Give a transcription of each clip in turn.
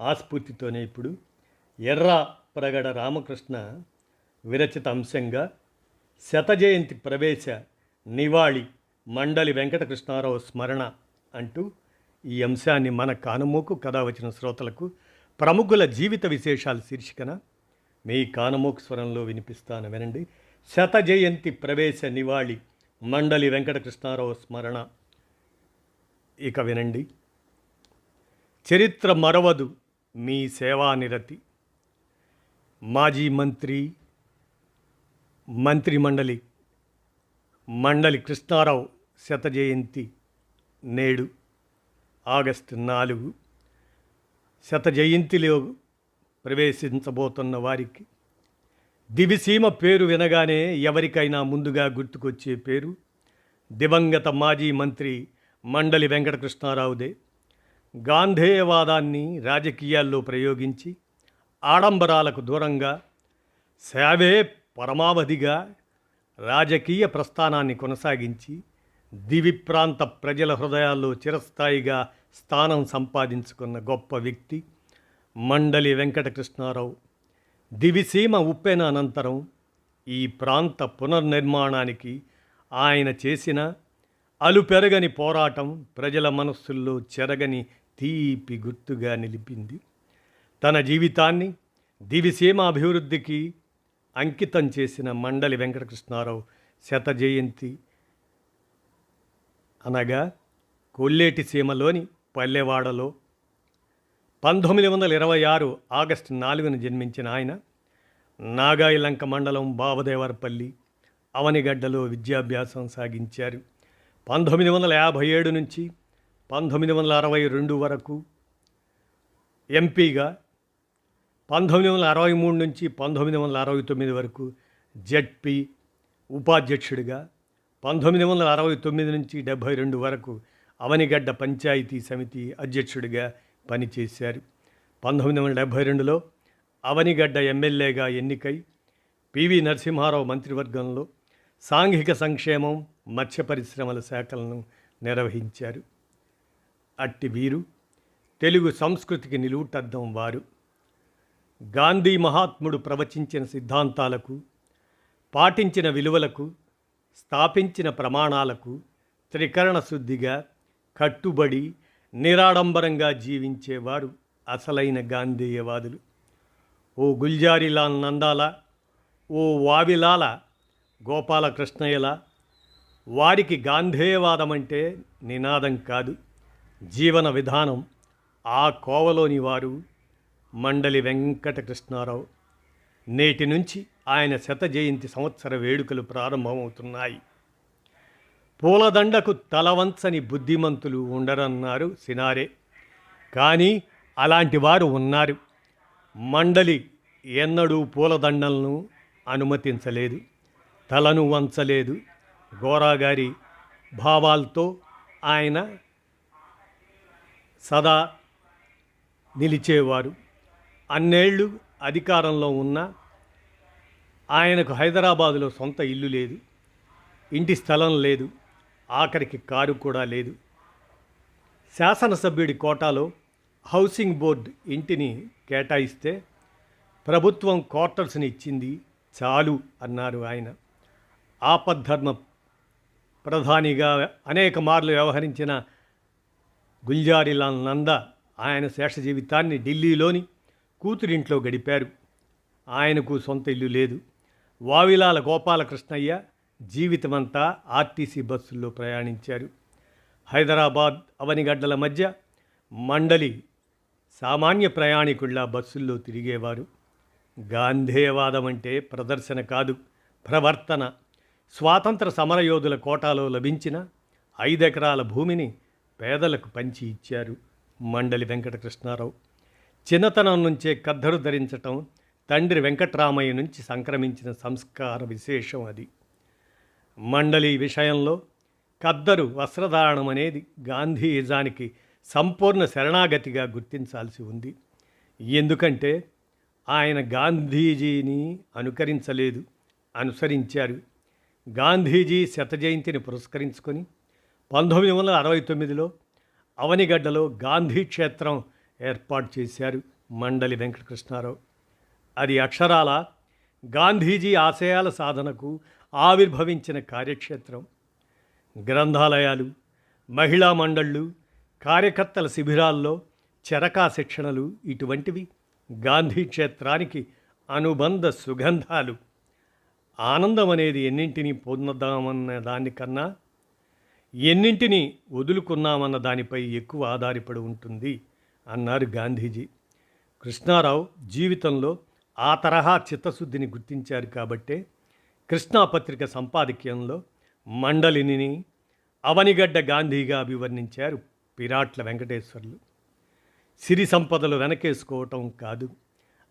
ఆస్ఫూర్తితోనే ఇప్పుడు ఎర్ర ప్రగడ రామకృష్ణ విరచిత అంశంగా శత జయంతి ప్రవేశ నివాళి మండలి వెంకటకృష్ణారావు స్మరణ అంటూ ఈ అంశాన్ని మన కానమోకు కథ వచ్చిన శ్రోతలకు ప్రముఖుల జీవిత విశేషాలు శీర్షికన మీ కానమోకు స్వరంలో వినిపిస్తాను వినండి. శత జయంతి ప్రవేశ నివాళి మండలి వెంకటకృష్ణారావు స్మరణ. ఇక వినండి. చరిత్ర మరవదు మీ సేవానిరతి మాజీ మంత్రి మంత్రిమండలి మండలి కృష్ణారావు శత జయంతి నేడు ఆగస్టు నాలుగు. శత జయంతిలో ప్రవేశించబోతున్న వారికి దివిసీమ పేరు వినగానే ఎవరికైనా ముందుగా గుర్తుకొచ్చే పేరు దివంగత మాజీ మంత్రి మండలి వెంకటకృష్ణారావుదే. గాంధేయవాదాన్ని రాజకీయాల్లో ప్రయోగించి ఆడంబరాలకు దూరంగా సేవే పరమావధిగా రాజకీయ ప్రస్థానాన్ని కొనసాగించి దివి ప్రాంత ప్రజల హృదయాల్లో చిరస్థాయిగా స్థానం సంపాదించుకున్న గొప్ప వ్యక్తి మండలి వెంకటకృష్ణారావు. దివిసీమ ఉప్పెన అనంతరం ఈ ప్రాంత పునర్నిర్మాణానికి ఆయన చేసిన అలుపెరగని పోరాటం ప్రజల మనస్సుల్లో చెరగని తీపి గుర్తుగా నిలిపింది. తన జీవితాన్ని దివిసీమ అభివృద్ధికి అంకితం చేసిన మండలి వెంకటకృష్ణారావు శత జయంతి అనగా కొల్లేటి సీమలోని పల్లెవాడలో పంతొమ్మిది వందల ఇరవై ఆరు ఆగస్టు నాలుగున జన్మించిన ఆయన నాగాయిలంక మండలం బావదేవరపల్లి అవనిగడ్డలో విద్యాభ్యాసం సాగించారు. పంతొమ్మిది వందల యాభై ఏడు నుంచి పంతొమ్మిది వందల అరవై రెండు వరకు ఎంపీగా పంతొమ్మిది వందల అరవై మూడు నుంచి పంతొమ్మిది వందల అరవై తొమ్మిది వరకు జడ్పీ ఉపాధ్యక్షుడిగా పంతొమ్మిది వందల అరవై తొమ్మిది నుంచి డెబ్భై రెండు వరకు అవనిగడ్డ పంచాయతీ సమితి అధ్యక్షుడిగా పనిచేశారు. పంతొమ్మిది వందల డెబ్భై రెండులో అవనిగడ్డ ఎమ్మెల్యేగా ఎన్నికై పివి నరసింహారావు మంత్రివర్గంలో సాంఘిక సంక్షేమం మత్స్య పరిశ్రమల శాఖలను నిర్వహించారు. అట్టి వీరు తెలుగు సంస్కృతికి నిలువుటద్దం వారు. గాంధీ మహాత్ముడు ప్రవచించిన సిద్ధాంతాలకు పాటించిన విలువలకు స్థాపించిన ప్రమాణాలకు త్రికరణ శుద్ధిగా కట్టుబడి నిరాడంబరంగా జీవించేవారు అసలైన గాంధేయవాదులు. ఓ గుల్జారీలాల్ నందాల ఓ వావిలాల గోపాలకృష్ణయ్యల వారికి గాంధేయవాదం అంటే నినాదం కాదు. జీవన విధానం ఆ కోవలోని వారు మండలి వెంకటకృష్ణారావు. నేటి నుంచి ఆయన శత జయంతి సంవత్సర వేడుకలు ప్రారంభమవుతున్నాయి. పూలదండకు తలవంచని బుద్ధిమంతులు ఉండరన్నారు సినారే. కానీ అలాంటి వారు ఉన్నారు. మండలి ఎన్నడూ పూలదండలను అనుమతించలేదు తలను వంచలేదు. గోరాగారి భావాలతో ఆయన సదా నిలిచేవారు అన్నేళ్ళు అధికారంలో ఉన్న ఆయనకు హైదరాబాదులో సొంత ఇల్లు లేదు. ఇంటి స్థలం లేదు. ఆఖరికి కారు కూడా లేదు. శాసనసభ్యుడి కోటాలో హౌసింగ్ బోర్డు ఇంటిని కేటాయిస్తే ప్రభుత్వం క్వార్టర్స్ని ఇచ్చింది చాలు అన్నారు ఆయన. ఆపద్ధర్మ ప్రధానిగా అనేక మార్లు వ్యవహరించిన గుల్జారీలాల్ నంద ఆయన శేష జీవితాన్ని ఢిల్లీలోని కూతురింట్లో గడిపారు. ఆయనకు సొంత ఇల్లు లేదు. వావిలాల గోపాలకృష్ణయ్య జీవితమంతా ఆర్టీసీ బస్సుల్లో ప్రయాణించారు. హైదరాబాద్ అవనిగడ్డల మధ్య మండలి సామాన్య ప్రయాణికుళ్ళ బస్సుల్లో తిరిగేవారు. గాంధేయవాదం అంటే ప్రదర్శన కాదు ప్రవర్తన. స్వాతంత్ర సమరయోధుల కోటాలో లభించిన ఐదెకరాల భూమిని పేదలకు పంచి ఇచ్చారు మండలి వెంకటకృష్ణారావు. చిన్నతనం నుంచే కద్దరు ధరించటం తండ్రి వెంకట్రామయ్య నుంచి సంక్రమించిన సంస్కార విశేషం అది. మండలి విషయంలో కద్దరు వస్త్రధారణం అనేది గాంధీయజానికి సంపూర్ణ శరణాగతిగా గుర్తించాల్సి ఉంది. ఎందుకంటే ఆయన గాంధీజీని అనుకరించలేదు అనుసరించారు. గాంధీజీ శత జయంతిని పురస్కరించుకొని పంతొమ్మిది వందల అరవై తొమ్మిదిలో అవనిగడ్డలో గాంధీ క్షేత్రం ఏర్పాటు చేశారు మండలి వెంకటకృష్ణారావు. అది అక్షరాల గాంధీజీ ఆశయాల సాధనకు ఆవిర్భవించిన కార్యక్షేత్రం. గ్రంథాలయాలు మహిళా మండళ్ళు కార్యకర్తల శిబిరాల్లో చరకా శిక్షణలు ఇటువంటివి గాంధీ క్షేత్రానికి అనుబంధ సుగంధాలు. ఆనందం అనేది ఎన్నింటినీ పొందుదామన్న దానికన్నా ఎన్నింటిని వదులుకున్నామన్న దానిపై ఎక్కువ ఆధారపడి ఉంటుంది అన్నారు గాంధీజీ. కృష్ణారావు జీవితంలో ఆ తరహా చిత్తశుద్ధిని గుర్తించారు కాబట్టే కృష్ణా పత్రిక సంపాదకీయంలో మండలిని అవనిగడ్డ గాంధీగా అభివర్ణించారు పిరాట్ల వెంకటేశ్వర్లు. సిరి సంపదలు వెనకేసుకోవటం కాదు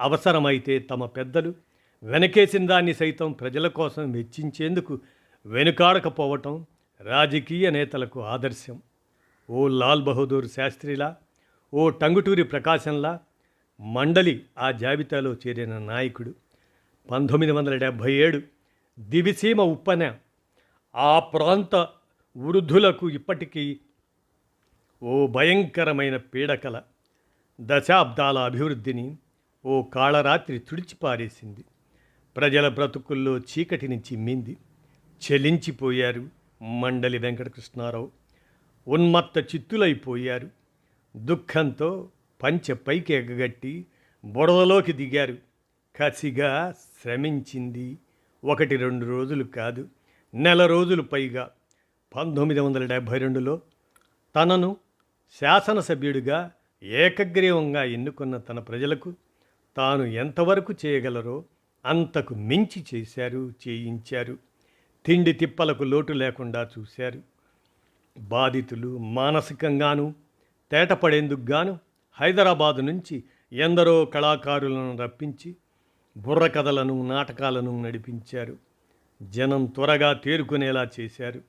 అవసరమైతే తమ పెద్దలు వెనకేసిన దాన్ని సైతం ప్రజల కోసం వెచ్చించేందుకు వెనుకాడకపోవటం రాజకీయ నేతలకు ఆదర్శం. ఓ లాల్ బహదూర్ శాస్త్రిలా ఓ టంగుటూరి ప్రకాశంలా మండలి ఆ జాబితాలో చేరిన నాయకుడు. పంతొమ్మిది వందల డెబ్భై ఏడు దివిసీమ ఉప్పన ఆ ప్రాంత వృద్ధులకు ఇప్పటికీ ఓ భయంకరమైన పీడకల దశాబ్దాల అభివృద్ధిని ఓ కాళరాత్రి తుడిచిపారేసింది. ప్రజల బ్రతుకుల్లో చీకటిని చిమ్మింది చెలించిపోయారు. మండలి వెంకటకృష్ణారావు ఉన్మత్త చిత్తులైపోయారు. దుఃఖంతో పంచె పైకి ఎగగట్టి బుడదలోకి దిగారు. కసిగా శ్రమించింది ఒకటి రెండు రోజులు కాదు నెల రోజులు పైగా. పంతొమ్మిది వందల డెబ్భై రెండులో తనను శాసనసభ్యుడిగా ఏకగ్రీవంగా ఎన్నుకున్న తన ప్రజలకు తాను ఎంతవరకు చేయగలరో అంతకు మించి చేశారు చేయించారు. తిండి తిప్పలకు లోటు లేకుండా చూశారు. బాధితులు మానసికంగాను తేటపడేందుకు గాను హైదరాబాదు నుంచి ఎందరో కళాకారులను రప్పించి బుర్రకథలను నాటకాలను నడిపించారు. జనం త్వరగా తేరుకునేలా చేశారు.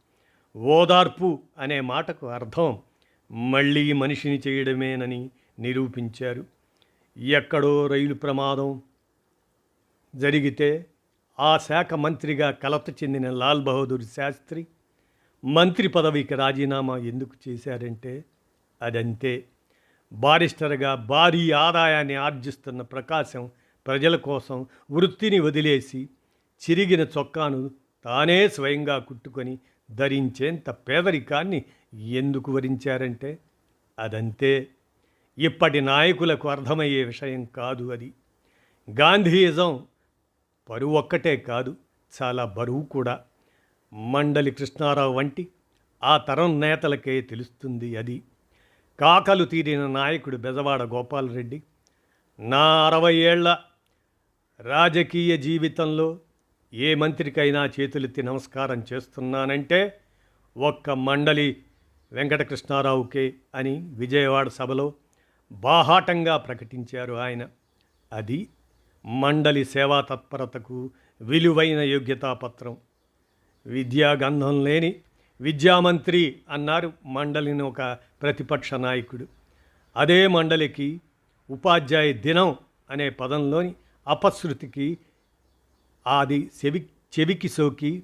ఓదార్పు అనే మాటకు అర్థం మళ్ళీ మనిషిని చేయడమేనని నిరూపించారు. ఎక్కడో రైలు ప్రమాదం జరిగితే ఆ శాఖ మంత్రిగా కలత చెందిన లాల్ బహదూర్ శాస్త్రి మంత్రి పదవికి రాజీనామా ఎందుకు చేశారంటే అదంతే. బారిస్టర్గా భారీ ఆదాయాన్ని ఆర్జిస్తున్న ప్రకాశం ప్రజల కోసం వృత్తిని వదిలేసి చిరిగిన చొక్కాను తానే స్వయంగా కుట్టుకొని ధరించేంత పేదరికాన్ని ఎందుకు వరించారంటే అదంతే. ఇప్పటి నాయకులకు అర్థమయ్యే విషయం కాదు అది. గాంధీయిజం బరువు ఒక్కటే కాదు చాలా బరువు కూడా. మండలి కృష్ణారావు వంటి ఆ తరం నేతలకే తెలుస్తుంది అది. కాకలు తీరిన నాయకుడు బెజవాడ గోపాలరెడ్డి నా అరవై ఏళ్ళ రాజకీయ జీవితంలో ఏ మంత్రికైనా చేతులెత్తి నమస్కారం చేస్తున్నానంటే ఒక్క మండలి వెంకటకృష్ణారావుకే అని విజయవాడ సభలో బాహాటంగా ప్రకటించారు ఆయన. అది మండలి సేవా తత్పరతకు విలువైన యోగ్యతాపత్రం. విద్యాగంధం లేని విద్యామంత్రి అన్నారు మండలిని ఒక ప్రతిపక్ష నాయకుడు. అదే మండలికి ఉపాధ్యాయ దినం అనే పదంలోని అపశృతికి అది చెవి చెవికి సోకి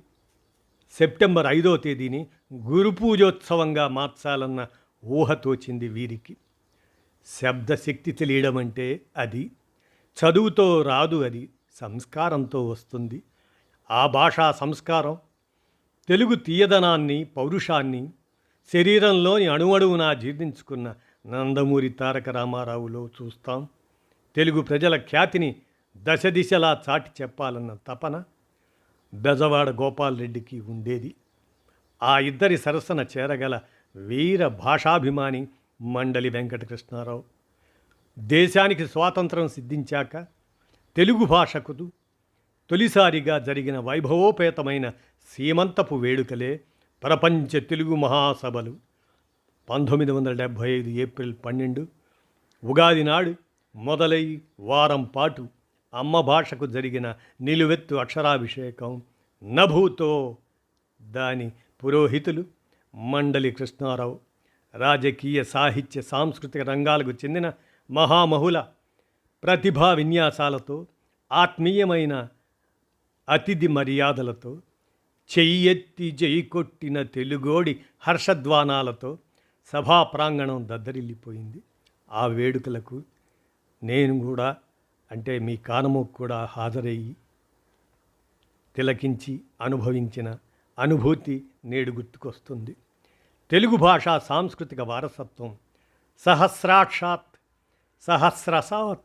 సెప్టెంబర్ ఐదో తేదీని గురు పూజోత్సవంగా మార్చాలన్న ఊహ తోచింది వీరికి. శబ్దశక్తి తెలియడం అంటే అది. చదువుతో రాదు అది సంస్కారంతో వస్తుంది. ఆ భాషా సంస్కారం తెలుగు తీయదనాన్ని పౌరుషాన్ని శరీరంలోని అణువణువున జీర్ణించుకున్న నందమూరి తారక రామారావులో చూస్తాం. తెలుగు ప్రజల ఖ్యాతిని దశ దిశలా చాటి చెప్పాలన్న తపన బెజవాడ గోపాలరెడ్డికి ఉండేది. ఆ ఇద్దరి సరసన చేరగల వీర భాషాభిమాని మండలి వెంకటకృష్ణారావు. దేశానికి స్వాతంత్రం సిద్ధించాక తెలుగు భాషకు తొలిసారిగా జరిగిన వైభవోపేతమైన సీమంతపు వేడుకలే ప్రపంచ తెలుగు మహాసభలు. పంతొమ్మిది వందల డెబ్భై ఐదు ఏప్రిల్ పన్నెండు ఉగాది నాడు మొదలై వారం పాటు అమ్మ భాషకు జరిగిన నిలువెత్తు అక్షరాభిషేకం నభూతో దాని పురోహితులు మండలి కృష్ణారావు రాజకీయ సాహిత్య సాంస్కృతిక రంగాలకు చెందిన మహామహుల ప్రతిభా విన్యాసాలతో ఆత్మీయమైన అతిథి మర్యాదలతో చెయ్యెత్తి జై కొట్టిన తెలుగోడి హర్షధ్వానాలతో సభా ప్రాంగణం దద్దరిల్లిపోయింది. ఆ వేడుకలకు నేను కూడా అంటే మీ కానమోకు కూడా హాజరయ్యి తిలకించి అనుభవించిన అనుభూతి నేడు గుర్తుకొస్తుంది. తెలుగు భాష సాంస్కృతిక వారసత్వం సహస్రాక్షాత్ సహస్రసాత్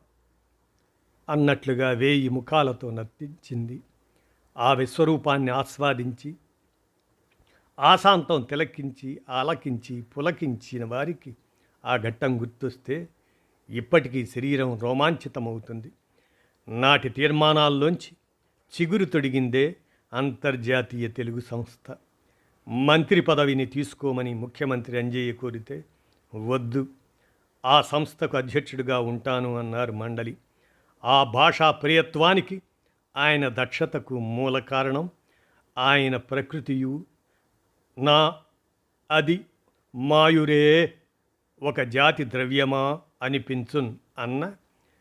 అన్నట్లుగా వేయి ముఖాలతో నర్తించింది. ఆ విశ్వరూపాన్ని ఆస్వాదించి ఆశాంతం తిలకించి ఆలకించి పులకించిన వారికి ఆ ఘట్టం గుర్తొస్తే ఇప్పటికీ శరీరం రోమాంచితమవుతుంది. నాటి తీర్మానాల్లోంచి చిగురు తొడిగిందే అంతర్జాతీయ తెలుగు సంస్థ. మంత్రి పదవిని తీసుకోమని ముఖ్యమంత్రి అంజయ్య కోరితే వద్దు. ఆ సంస్థకు అధ్యక్షుడిగా ఉంటాను అన్నారు మండలి. ఆ భాషా ప్రియత్వానికి ఆయన దక్షతకు మూల కారణం ఆయన ప్రకృతియు నా అది మాయురే ఒక జాతి ద్రవ్యమా అనిపించున్ అన్న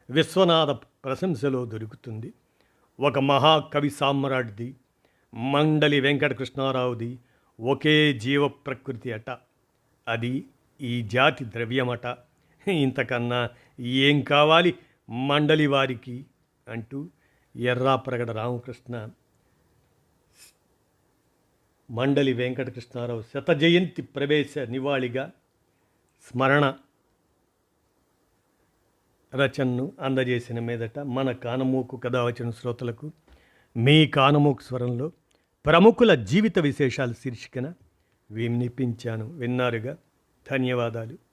విశ్వనాథ ప్రశంసలో దొరుకుతుంది. ఒక మహాకవి సామ్రాడ్ది మండలి వెంకటకృష్ణారావుది ఒకే జీవ ప్రకృతి అట. అది ఈ జాతి ద్రవ్యమట. ఇంతకన్నా ఏం కావాలి మండలి వారికి? అంటూ ఎర్రాప్రగడ రామకృష్ణ మండలి వెంకటకృష్ణారావు శత జయంతి ప్రవేశ నివాళిగా స్మరణ రచనను అందజేసిన మీదట మన కానమూకు కథ వచ్చిన శ్రోతలకు మీ కానమూకు స్వరంలో ప్రముఖుల జీవిత విశేషాలు శీర్షికన వినిపించాను. విన్నారుగా? ధన్యవాదాలు.